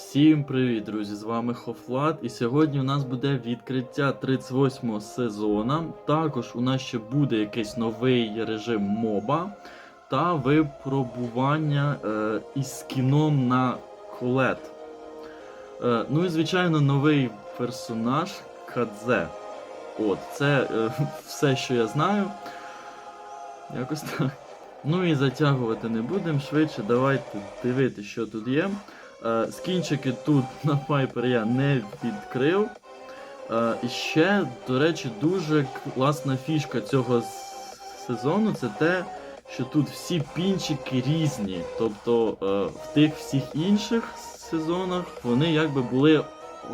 Всім привіт, друзі! З вами Хофлат, і сьогодні у нас буде відкриття 38 сезона. Також у нас ще буде якийсь новий режим моба та випробування е, із скіном на колет. Е, ну і звичайно, новий персонаж Кадзе. От, це е, все, що я знаю. Якось так. Ну і затягувати не будемо. Швидше давайте дивитися, що тут є. Е, скінчики тут на Пайпер я не відкрив. Е, і ще, до речі, дуже класна фішка цього сезону це те, що тут всі пінчики різні. Тобто е, в тих всіх інших сезонах вони якби були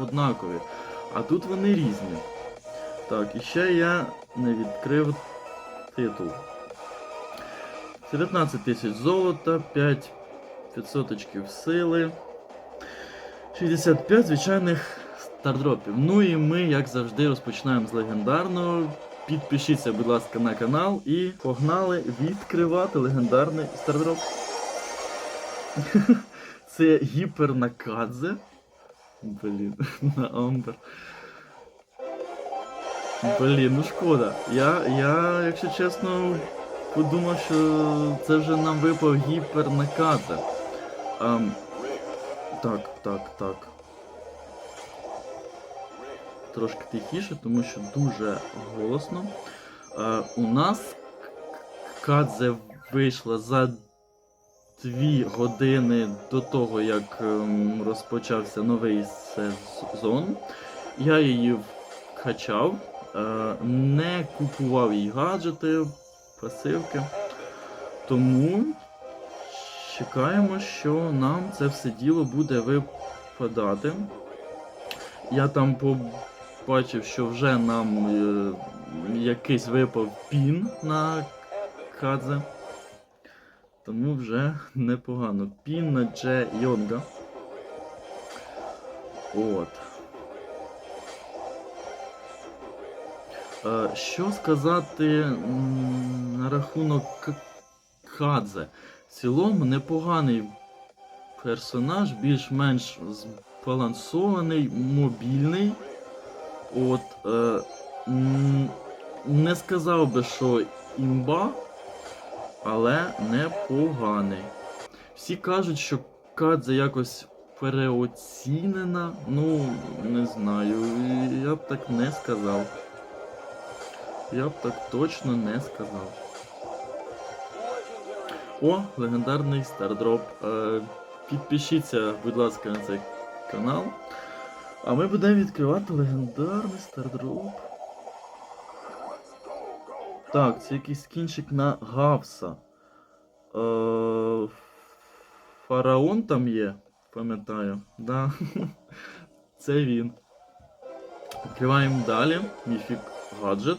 однакові. А тут вони різні. Так, і ще я не відкрив титул. 19 тисяч золота, 5 500 сили. 65 звичайних стардропів. Ну і ми, як завжди, розпочинаємо з легендарного. Підпишіться, будь ласка, на канал і погнали відкривати легендарний стардроп. Це гіпернакадзе. Блін, на Амбер. Блін, ну шкода. Я, я, якщо чесно, подумав, що це вже нам випав гіпернакадзе. Ам, так, так, так. Трошки тихіше, тому що дуже голосно. Е, у нас Кадзе вийшла за дві години до того, як ем, розпочався новий сезон. Я її вкачав, е, не купував їй гаджети, пасивки. Тому чекаємо, що нам це все діло буде випадати. Я там побачив, що вже нам е, якийсь випав пін на кадзе. Тому вже непогано. Пін на Дже Йонга. От. Е, Що сказати на рахунок Кадзе? В цілому непоганий персонаж, більш-менш збалансований, мобільний. От, е, не сказав би, що імба, але непоганий. Всі кажуть, що Кадзе якось переоцінена. Ну, не знаю, я б так не сказав. Я б так точно не сказав. О, легендарний стардроп. Е, підпишіться, будь ласка, на цей канал. А ми будемо відкривати легендарний стардроп. Так, це якийсь скінчик на Гавса. Е, фараон там є, пам'ятаю. Да. Це він. Відкриваємо далі. Міфік гаджет.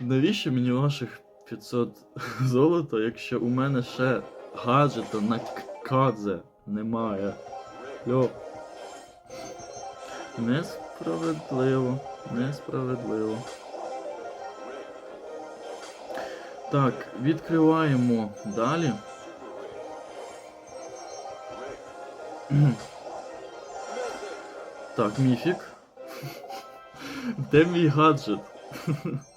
Навіщо мені ваших 500 золота, якщо у мене ще гаджета на кадзе немає? Йо. Несправедливо. Несправедливо. Так, відкриваємо далі. Так, міфік. Де мій гаджет?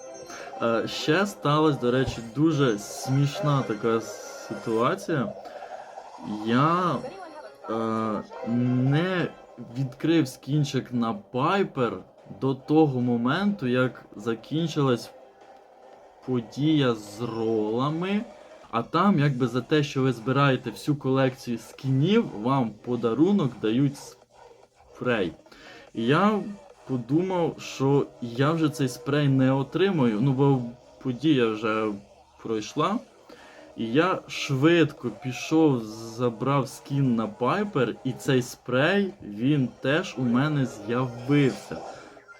Е, Ще сталася, до речі, дуже смішна така ситуація. Я е, не відкрив скінчик на Пайпер до того моменту, як закінчилась подія з ролами. А там, якби за те, що ви збираєте всю колекцію скінів, вам подарунок дають спрей. І я подумав, що я вже цей спрей не отримаю, ну бо подія вже пройшла. І я швидко пішов, забрав скін на Пайпер, і цей спрей він теж у мене з'явився.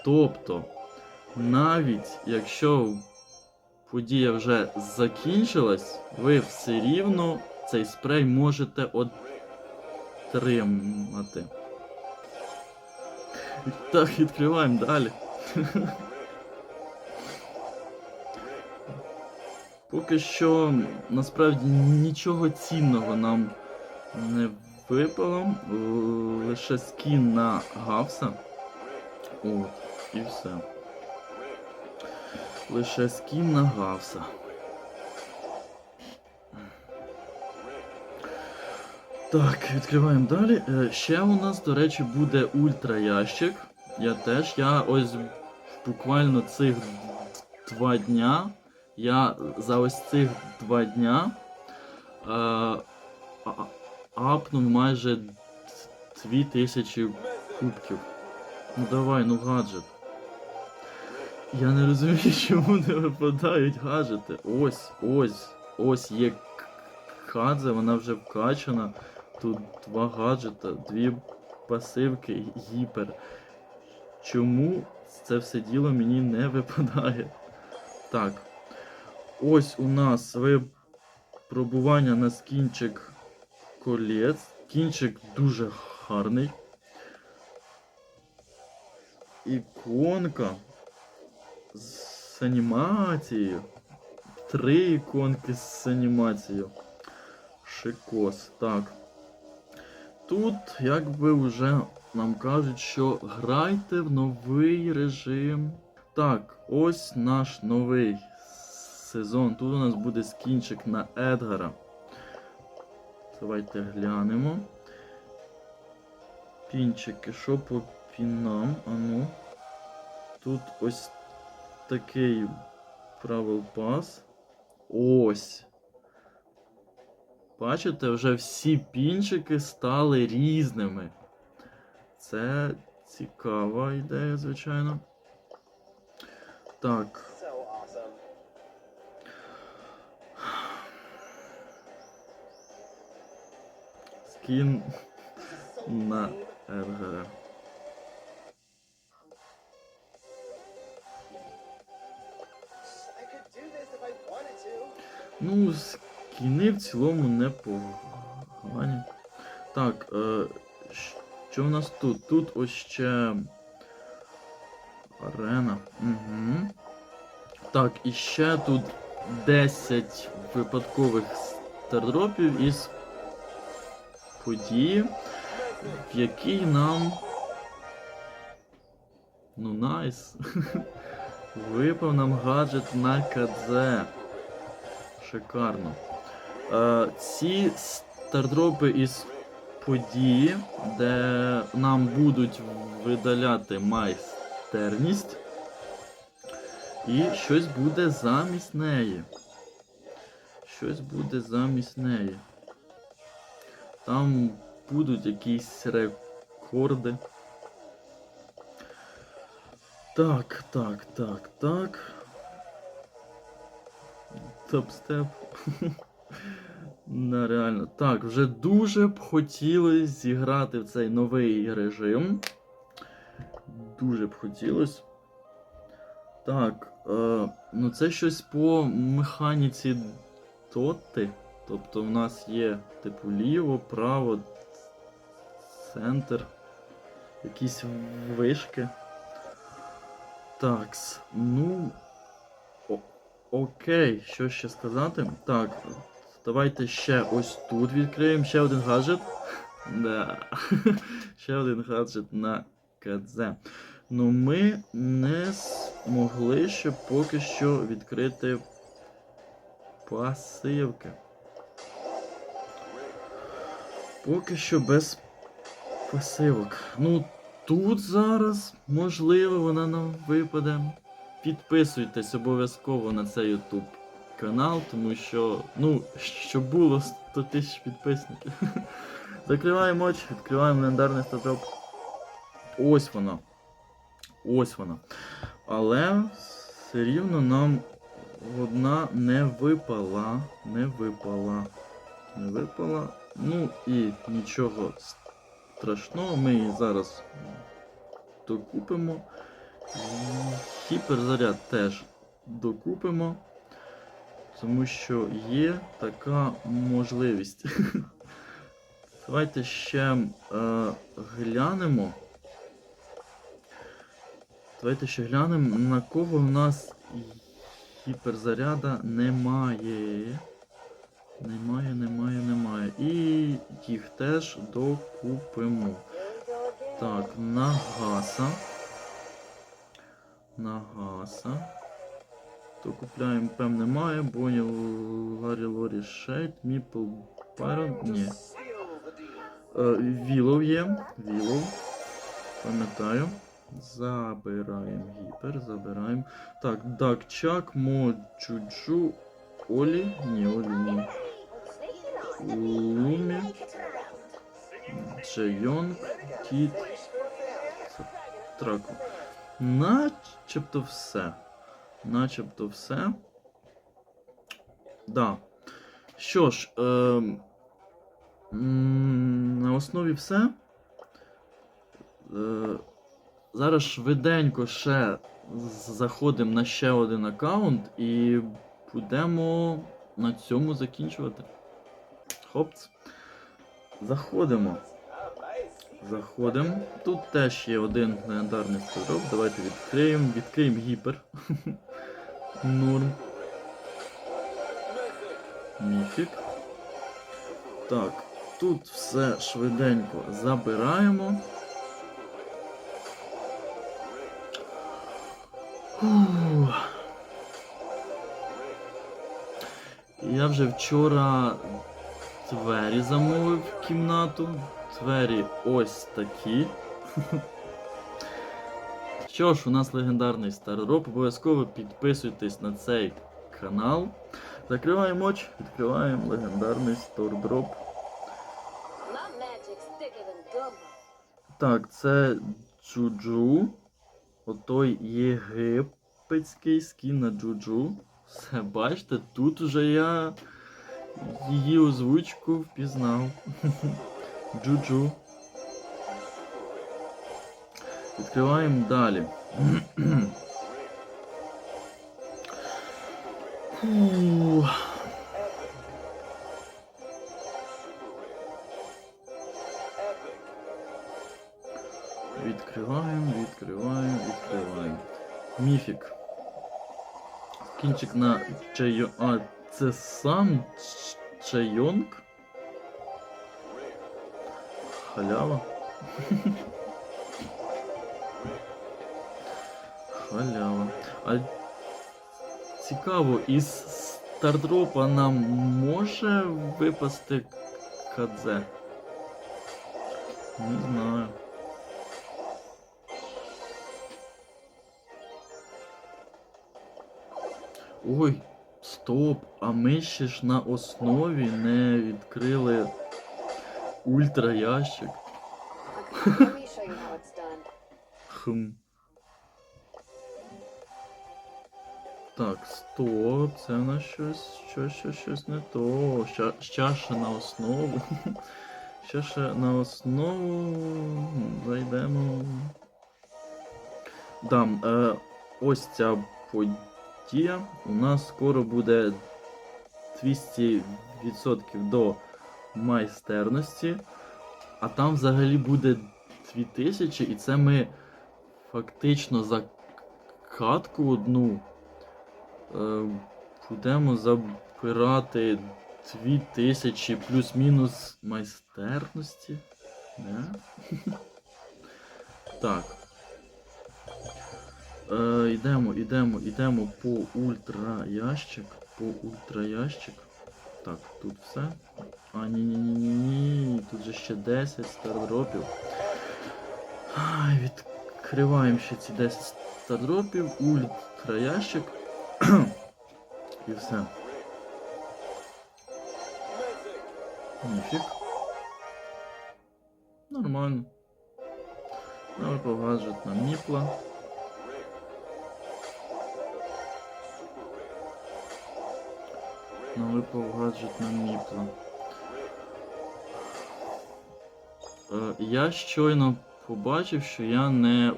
Тобто, навіть якщо подія вже закінчилась, ви все рівно цей спрей можете отримати. Так, відкриваємо далі. Поки що насправді нічого цінного нам не випало е, лише скін на Гавса. От, і все. Лише скін на Гавса. Так, відкриваємо далі. Е, Ще у нас, до речі, буде ультра ящик. Я теж. Я ось буквально цих два дня. Я за ось цих два дня е, апнув майже 2000 кубків. Ну давай, ну гаджет. Я не розумію, чому не випадають гаджети. Ось, ось, ось є Кадзе, вона вже вкачана. Тут два гаджета, дві пасивки, гіпер. Чому це все діло мені не випадає? Так. Ось у нас випробування на скінчик колець. Кінчик дуже гарний. Іконка з анімацією. Три іконки з анімацією. Шикос. Так. Тут якби вже нам кажуть, що грайте в новий режим. Так, ось наш новий сезон. Тут у нас буде скінчик на Едгара. Давайте глянемо. Пінчики, що по пінам? Ану. Тут ось такий правил пас. Ось. Бачите, вже всі пінчики стали різними. Це цікава ідея, звичайно. Так. Скін на lame. Едгара. I скіни в цілому непогані. Так, е, що в нас тут? Тут ось ще. Арена. Угу. Так, і ще тут 10 випадкових стардропів із події, в якій нам. Ну, найс. Випав нам гаджет на КДЗ. Шикарно. Е, ці стардропи із події, де нам будуть видаляти майстерність. І щось буде замість неї. Щось буде замість неї. Там будуть якісь рекорди. Так, так, так, так. Топ-степ. Не, реально. Так, вже дуже б хотілося зіграти в цей новий режим. Дуже б хотілося. Так, е, ну це щось по механіці доти. Тобто в нас є типу ліво, право, центр, якісь вишки. Такс, ну. О, окей, що ще сказати? Так, давайте ще ось тут відкриємо ще один гаджет. Да. ще один гаджет на КДЗ. Ну ми не змогли ще поки що відкрити пасивки. Поки що без пасивок. Ну, тут зараз, можливо, вона нам випаде. Підписуйтесь обов'язково на цей YouTube канал, тому що, ну, щоб було 100 тисяч підписників. Закриваємо очі, відкриваємо легендарний статоп. Ось вона. Ось вона. Але все рівно нам одна не випала. Не випала. Не випала. Ну і нічого страшного. Ми її зараз докупимо. Гіперзаряд теж докупимо. Тому що є така можливість. Давайте ще е, глянемо. Давайте ще глянемо, на кого в нас гіперзаряда немає. Немає, немає, немає. І їх теж докупимо. Так, Нагаса. Нагаса. То купляємо, певне, має. Боня Ларі Лорі Шейд, Міпл Пайрон. Ні. Вілов є. Вілов. Пам'ятаю. Забираємо гіпер, забираємо. Так, Дакчак, Мо Джуджу, Олі. Ні, Олі, ні. Лумі. Джейонг, Кіт. Траку. Начебто все. Начебто все. Да. Що ж, е, на основі все. Е, зараз швиденько ще заходимо на ще один аккаунт і будемо на цьому закінчувати. Хопц. Заходимо. Заходимо. Тут теж є один легендарний сторок. Давайте відкриємо. Відкриємо гіпер. Норм. Міфік. Так, тут все швиденько забираємо. Я вже вчора двері замовив в кімнату. Двері ось такі. Що ж, у нас легендарний старороп. Обов'язково підписуйтесь на цей канал. Закриваємо очі, відкриваємо легендарний стардроп. Так, це Джуджу. Отой єгипетський скін на Джуджу. Все, бачите, тут уже я її озвучку впізнав. Джуджу. Відкриваємо далі. Фу. Відкриваємо, відкриваємо. Міфік. Кінчик на чайо. А, це сам чайонг? Халява. Халява. А цікаво, із стардропа нам може випасти кадзе? Не знаю. Ой, стоп, а ми ще ж на основі не відкрили ультра ящик. Okay, Так, стоп, це в нас щось, щось, щось, щось не то. Ща, ще на основу. Ще ще на основу. Зайдемо. Да, е, ось ця подія. У нас скоро буде 200% до майстерності. А там взагалі буде 2000, і це ми фактично за катку одну будемо забирати 2000 плюс-мінус майстерності. Не? так. Е, йдемо, йдемо, йдемо по ультра ящик. По ультра. Так, тут все. А, ні, ні, ні, ні, ні. Тут же ще 10 стардропів. Ай, відкриваємо ще ці 10 стардропів, ультра ящик. І все. Ніфік. Нормально. Давай погаджет на міпла. На випав гаджет на міпла. Е, я щойно побачив, що я не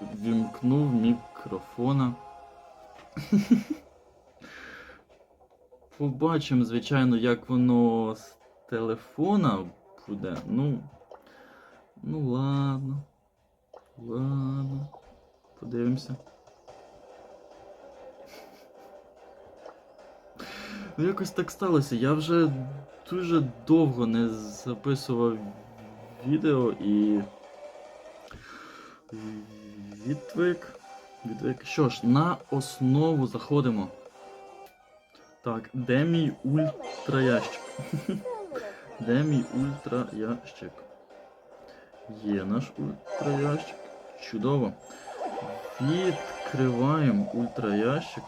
увімкнув мікрофона. Побачимо, звичайно, як воно з телефона буде. Ну. Ну ладно. Ладно. Подивимося. Ну якось так сталося. Я вже дуже довго не записував відео і. Відвик. Що ж, на основу заходимо. Так, де мій ультраящик? Де мій ультраящик? Є наш ультраящик. Чудово. Відкриваємо ультраящик.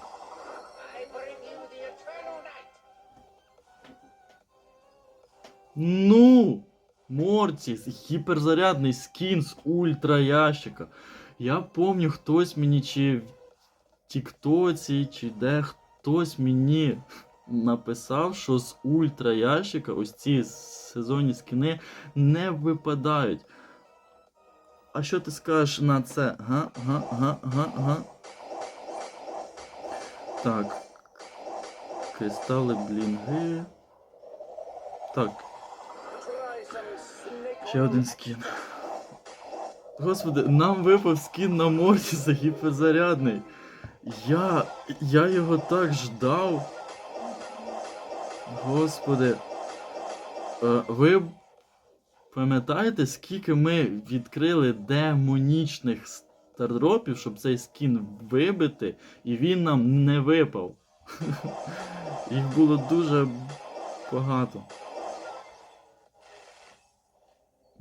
Ну! Мортіс, гіперзарядний скін з ультраящика. Я пам'ятаю, хтось мені чи в Тіктоці, чи де хтось мені написав, що з ультраящика ось ці сезонні скіни не випадають. А що ти скажеш на це? Га, га, га, га, га. Так. Кристали блінги. Так. Ще один скін. Господи, нам випав скін на Мортіса гіперзарядний. Я. Я його так ждав. Господи. Е, ви пам'ятаєте, скільки ми відкрили демонічних стардропів, щоб цей скін вибити, і він нам не випав. Їх було дуже багато.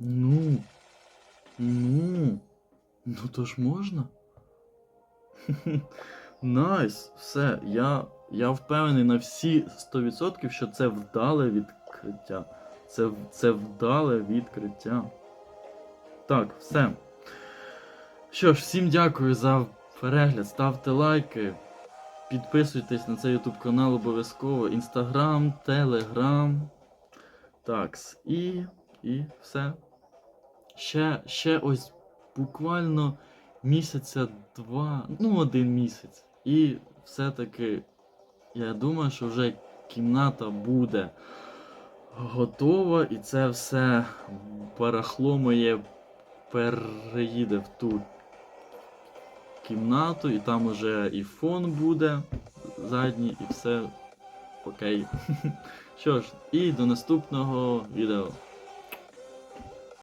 Ну. Ну. Ну то ж можна? Найс, все. Я, я впевнений на всі 100%, що це вдале відкриття. Це, це вдале відкриття. Так, все. Що ж, всім дякую за перегляд. Ставте лайки. Підписуйтесь на цей YouTube канал обов'язково. Інстаграм, Телеграм. Такс. І. І все. Ще, ще ось буквально місяця два, ну один місяць. І все-таки я думаю, що вже кімната буде готова, і це все барахло моє переїде в ту кімнату, і там уже і фон буде задній, і все окей. Що ж, і до наступного відео.